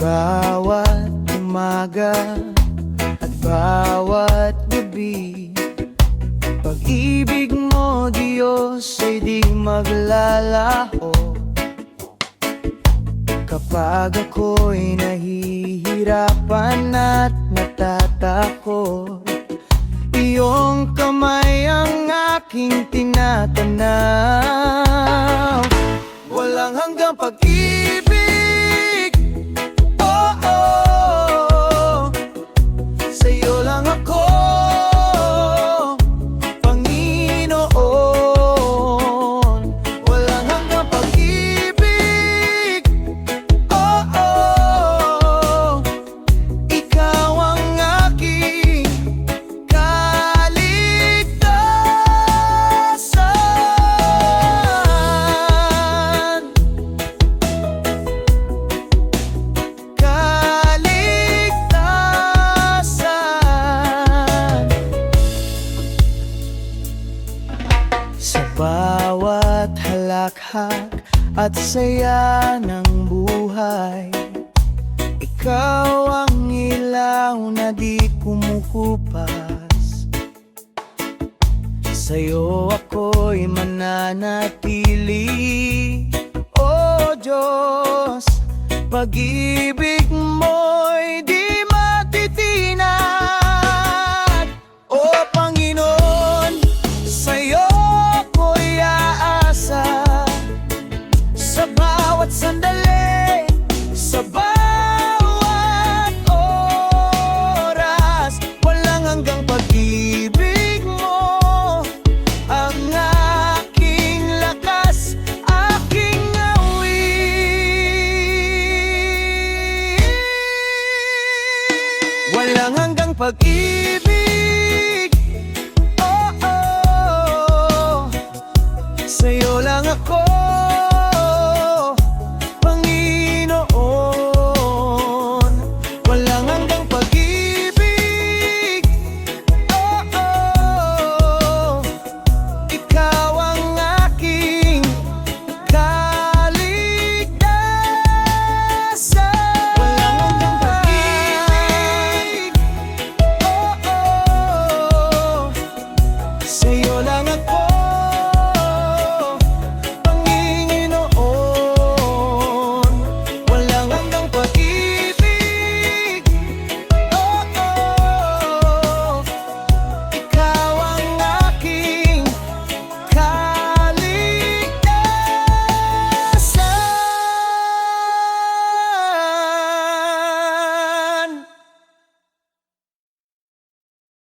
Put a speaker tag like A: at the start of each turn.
A: bawat umaga at bawat gabi Pag-ibig mo, Diyos, ay di maglalaho. Kapag ako'y nahihirapan at natatakot Iyong kamay ang aking tinatanaw. Walang hanggang pag-ibig Sa bawat halakhak at saya ng buhay Ikaw ang ilaw na di kumukupas. Sa'yo ako'y mananatili. O Diyos, pag-ibig mo'y Walang hanggang pag-ibig. Oh, oh. Sa'yo lang ako.